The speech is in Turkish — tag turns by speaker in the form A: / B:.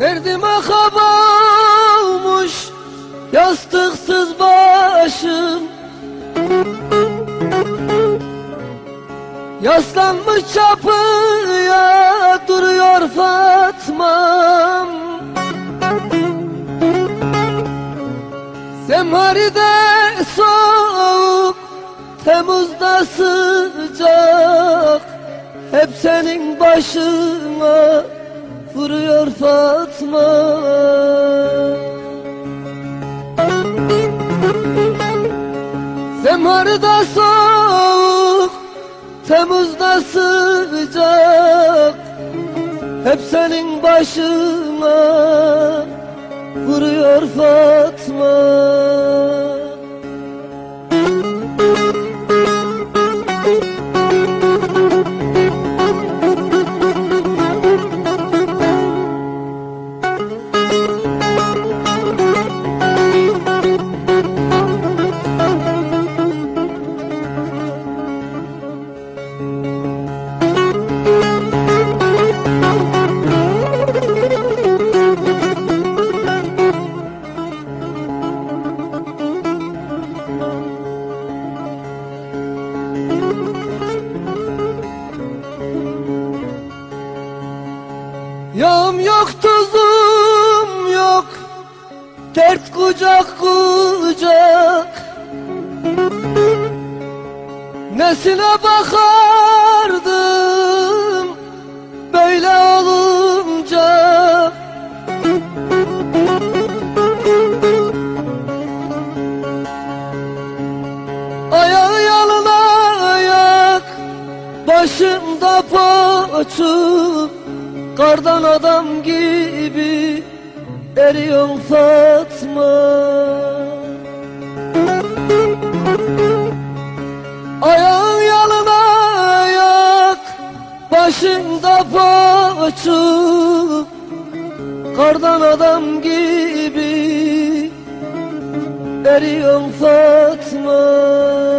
A: Derdime kabalmış Yastıksız başım. Yaslanmış çapıya duruyor Fatma'm. Semharide soğuk Temmuz'da sıcak. Hep senin başına vuruyor Fatma. Semharda soğuk Temmuz'da sıcak. Hep senin başına Vuruyor Fatma Yağım yok tuzum yok. Dert kucak kucak Nesine bakardım Böyle olunca? Ayağı yalın ayak Başımda poçuk Kardan adam gibi eriyorsun Fatma Ayağın yalın ayak Başında poçuk Kardan adam gibi eriyorsun Fatma